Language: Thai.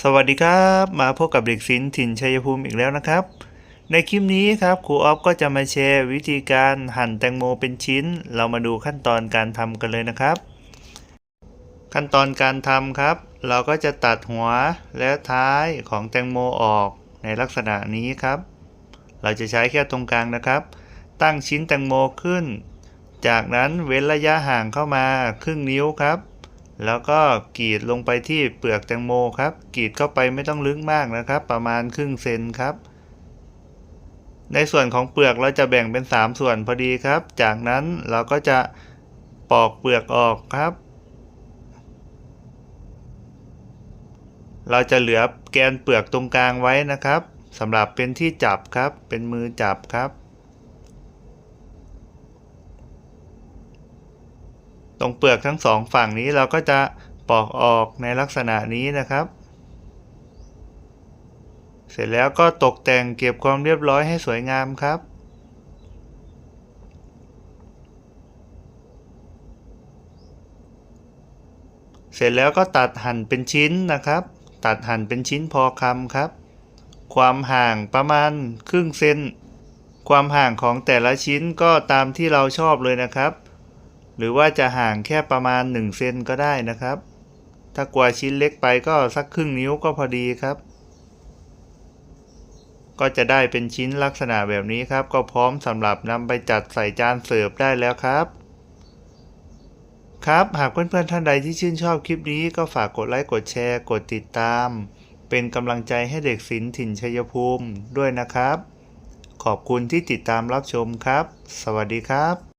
สวัสดีครับ มาพบกับเด็กศิลป์ถิ่นชัยภูมิอีกแล้วนะครับ ในคลิปนี้ครับครูออฟก็จะมาแชร์วิธีการหั่นแตงโมเป็นชิ้น เรามาดูขั้นตอนการทำกันเลยนะครับ ขั้นตอนการทำครับ เราก็จะตัดหัวและท้ายของแตงโมออกในลักษณะนี้ครับ เราจะใช้แค่ตรงกลางนะครับ ตั้งชิ้นแตงโมขึ้น จากนั้นเว้นระยะห่างเข้ามาครึ่งนิ้วครับ แล้วก็กรีดลงไปที่เปลือกแตงโมครับกรีดเข้าไปไม่ต้องลึกมากนะครับ ประมาณครึ่งเซนครับ ในส่วนของเปลือกเราจะแบ่งเป็น 3 ส่วนพอดีครับ จากนั้นเราก็จะปอกเปลือกออกครับ เราจะเหลือแกนเปลือกตรงกลางไว้นะครับสำหรับเป็นที่จับครับ เป็นมือจับครับ ตรงเปลือกทั้งสองฝั่งนี้เราก็จะปอกออกในลักษณะนี้นะครับ เสร็จแล้วก็ตกแต่งเก็บความเรียบร้อยให้สวยงามครับเสร็จแล้วก็ตัดหั่นเป็นชิ้นนะครับ ตัดหั่นเป็นชิ้นพอคำครับ ความห่างประมาณครึ่งเซน ความห่างของแต่ละชิ้นก็ตามที่เราชอบเลยนะครับ หรือว่าจะห่างแค่ประมาณ1เซนก็ได้นะครับ ถ้ากลัวชิ้นเล็กไปก็สักครึ่งนิ้วก็พอดีครับ ก็จะได้เป็นชิ้นลักษณะแบบนี้ครับ ก็พร้อมสำหรับนำไปจัดใส่จานเสิร์ฟได้แล้วครับครับ หากเพื่อนๆท่านใดที่ชื่นชอบคลิปนี้ก็ฝากกดไลค์กดแชร์ กดติดตาม เป็นกำลังใจให้เด็กศิลป์ถิ่นชัยภูมิด้วยนะครับ ขอบคุณที่ติดตามรับชมครับ สวัสดีครับ